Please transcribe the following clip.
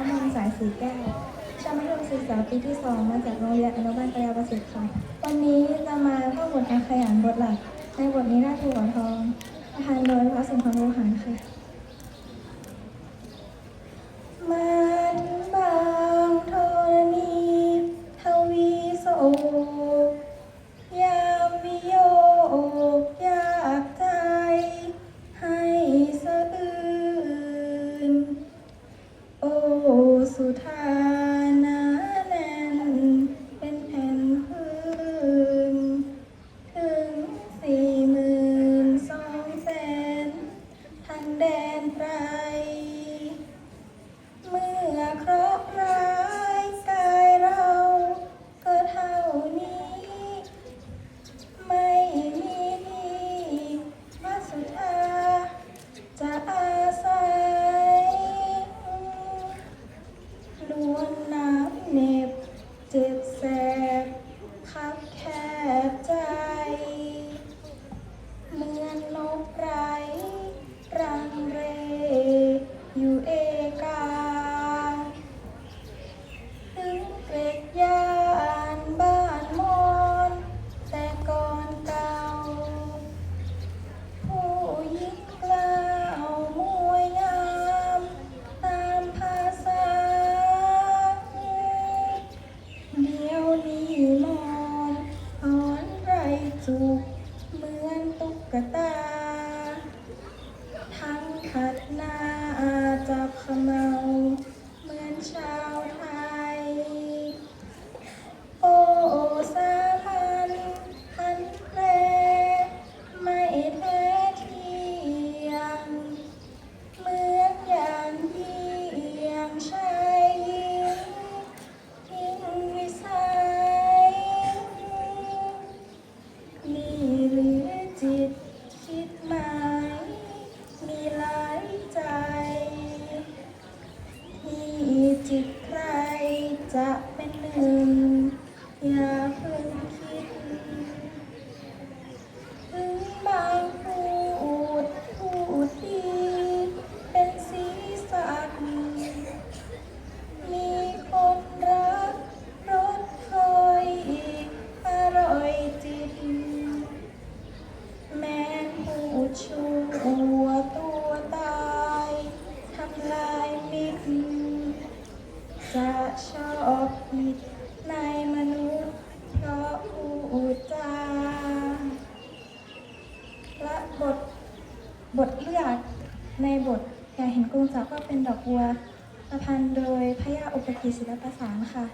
ข้อมูลสายสีแก้วชั้นมัธยมศึกษาปีที่สองมาจากโรงเรียนอนุบาลปยาประสิทธิ์ค่ะ วันนี้จะมาท่องบทอาขยานบทหลัก ในบทนี้หน้าถูกหัวทองประธานโดยพระสมพงษ์โลหานค่ะ คับแคบใจ เหมือนนกไร้รังเรอยู่เอกา ขัดหน้าจับเขมาเหมือนชาว ชูหัวตัวตายทำลายมิตรจะชอบผิดในมนุษย์เพราะพูจาและบทบทเลือกในบทอยากเห็นกรุงจักรว่าเป็นดอกบัวประพันธ์โดยพระยาอุปกิศิลปสารค่ะ